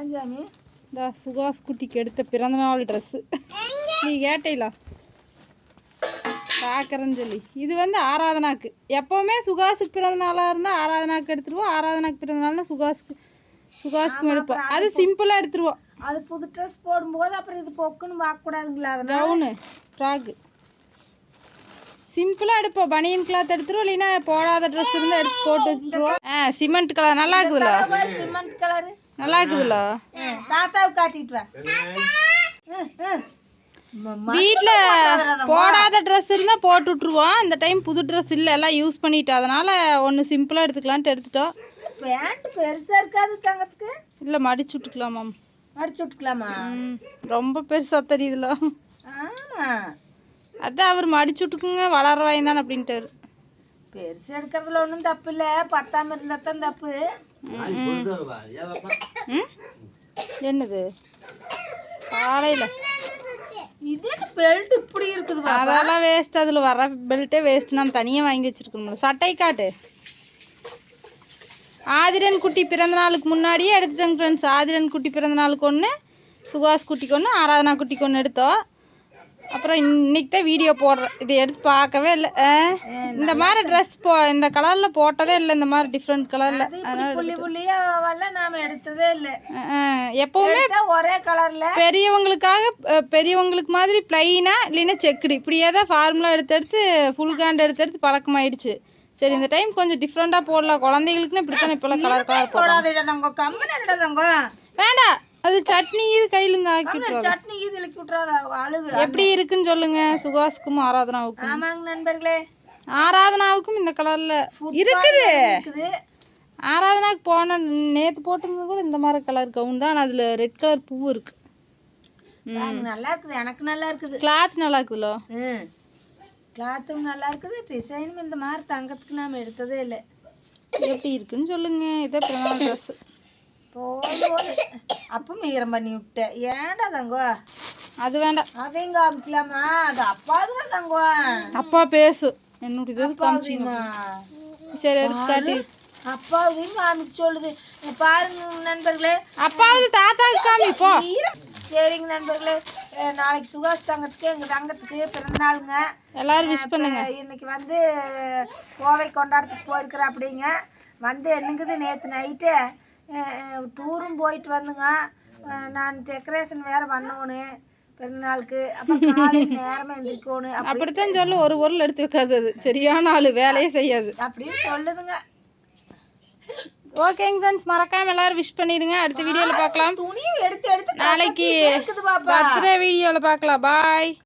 ஏன் சாமி இந்த சுகாஸ் குட்டிக்கு எடுத்த பிறந்தநாள் ட்ரெஸ்ஸு நீ கேட்டீங்களா பார்க்குறேன்னு சொல்லி. இது வந்து ஆராதனாக்கு. எப்போவுமே சுகாஸுக்கு பிறந்த நாளாக இருந்தால் ஆராதனாக்கு எடுத்துருவோம். ஆராதனாக்கு பிறந்த நாள்னா சுகாஸுக்கு சுகாஸுக்கும் எடுப்போம். அது சிம்பிளாக எடுத்துருவோம். அது புது ட்ரெஸ் போடும்போது அப்புறம் இது பொக்குன்னு பார்க்கக்கூடாதுங்களா அதனால? கவுனு ஃப்ராக்கு சிம்பிளாக எடுப்போம். பனியன் கிளாத் எடுத்துருவோம். இல்லைன்னா போடாத ட்ரெஸ் இருந்தால் எடுத்து போட்டு வச்சுருவோம் ஆ சிமெண்ட் கலர் நல்லா இருக்குதுல்ல? சிமெண்ட் கலரு நல்லா இருக்குதுல்ல தாத்தாவுக்கு காட்டிட்டு வா. வீட்டில் போடாத ட்ரெஸ் இருந்தால் போட்டு விட்ருவோம் இந்த டைம் புது ட்ரெஸ் இல்லை எல்லாம் யூஸ் பண்ணிட்டு அதனால் ஒன்று சிம்பிளாக எடுத்துக்கலான்ட்டு எடுத்துட்டோம். பேண்ட் பெருசா இருக்காது தங்கத்துக்கு? இல்லை மடிச்சு விட்டுக்கலாமாம் மடிச்சு விட்டுக்கலாமா? ரொம்ப பெருசாக தெரியுதுல. ஆமா. அதான் அவர் மடிச்சு விட்டுக்குங்க வளர வாய்ந்தான் அப்படின்ட்டாரு. பெருசு எடுக்கிறதுல ஒன்றும் தப்பு. இல்லை பத்தாம இருந்தா தான் தப்பு ம்? என்னது? காலையில். இது என்ன பெல்ட் இப்படி இருக்குது அதெல்லாம் வேஸ்ட் அதில் வர பெல்ட்டே வேஸ்ட் நம்ம தனியாக வாங்கி வச்சிருக்கணும் சட்டை காட்டு. ஆதிரன் குட்டி பிறந்த நாளுக்கு முன்னாடியே எடுத்துட்டோங்க ஃப்ரெண்ட்ஸ் ஆதிரன் குட்டி பிறந்த நாளுக்கு ஒன்று சுகாஸ் குட்டிக்கு ஒன்று ஆராதனா குட்டிக்கு ஒன்று எடுத்தோம். அப்புறம் இன்னைக்கு தான் வீடியோ போடுறேன் இதை எடுத்து பார்க்கவே இல்லை. இந்த மாதிரி ட்ரெஸ் போ இந்த கலரில் போட்டதே இல்லை இந்த மாதிரி டிஃப்ரெண்ட் கலரில் அதனால் நாம எடுத்ததே இல்லை. எப்போவுமே ஒரே கலர்ல பெரியவங்களுக்காக பெரியவங்களுக்கு மாதிரி பிளைனாக இல்லைன்னா செக்குடு. இப்படியே தான் ஃபார்முலா எடுத்து எடுத்து ஃபுல் கேண்ட் எடுத்து எடுத்து பழக்கமாயிடுச்சு. சரி இந்த டைம் கொஞ்சம் டிஃப்ரெண்ட்டாக போடலாம். குழந்தைகளுக்குன்னு இப்படி தானே இப்போல்லாம் கலர் கலர் போடலாம். போடாத இடதங்க கம்மன் இடதங்க வேண்டாம். அது சட்னி இது கையில இருந்து ஆக்கி. சட்னி இது இலக்கி விட்டுறாத அழுகு. எப்படி இருக்குன்னு சொல்லுங்க. சுகாஸுக்கும் ஆராதனாவுக்கும். ஆமாங்க நண்பர்களே. ஆராதனாவுக்கும் இந்த கலரில் இருக்குது. ஆராதனாவுக்கு போன நேற்று போட்டிருந்தது கூட இந்த மாதிரி கலர் கவுன் தான். ஆனால் அதில் ரெட் கலர் பூ இருக்கு. நல்லா இருக்குது. எனக்கு நல்லா இருக்குது. கிளாத் நல்லா இருக்குதுல்ல ம் கிளாத்தும் நல்லா இருக்குது. டிசைனும் இந்த மாதிரி தங்கத்துக்கு நாம எடுத்ததே இல்லை. எப்படி இருக்குன்னு சொல்லுங்க. இதே பிறநாள் ட்ரெஸ் போதும் அப்பவும் ஈரம் பண்ணி விட்டேன். ஏன்டா தங்கோ? அது வேண்டாம். அதையும் காமிக்கலாமா? அது அப்பாதுடா தங்கோ. அப்பா பேசு. என்னுடைய காமிச்சிங்க சரி எடுத்து அப்பாவையும் காமிக்க சொல்லுது. பாருங்க நண்பர்களே. அப்பாவது தாத்தாவுக்கு காமி போ. சரிங்க நண்பர்களே. நாளைக்கு சுகாஸ் தங்கத்துக்கு எங்க தங்கத்துக்கு பிறந்த நாளுங்க. எல்லாரும் விஷ் பண்ணுங்க. இன்னைக்கு வந்து கோவை கொண்டாடத்துக்கு போயிருக்கிற அப்படிங்க வந்து என்னங்குது நேற்று நைட்டு டூரும் போயிட்டு வந்துங்க நான் டெக்கரேஷன் வேற பண்ணணும் பிறந்த நாளுக்கு. அப்புறம் நேரமே எந்திரிக்கணும் அப்படி அப்படித்தான் சொல்ல ஒரு பொருள் எடுத்து வைக்காது அது. சரியான ஆளு வேலையே செய்யாது. அப்படின்னு சொல்லுதுங்க. ஓகேங்க ஃப்ரெண்ட்ஸ் மறக்காம எல்லாரும் விஷ் பண்ணிடுங்க. அடுத்த வீடியோவில் பார்க்கலாம். துணியும் எடுத்து எடுத்து நாளைக்கு பர்த்டே வீடியோவில் பார்க்கலாம். பாய்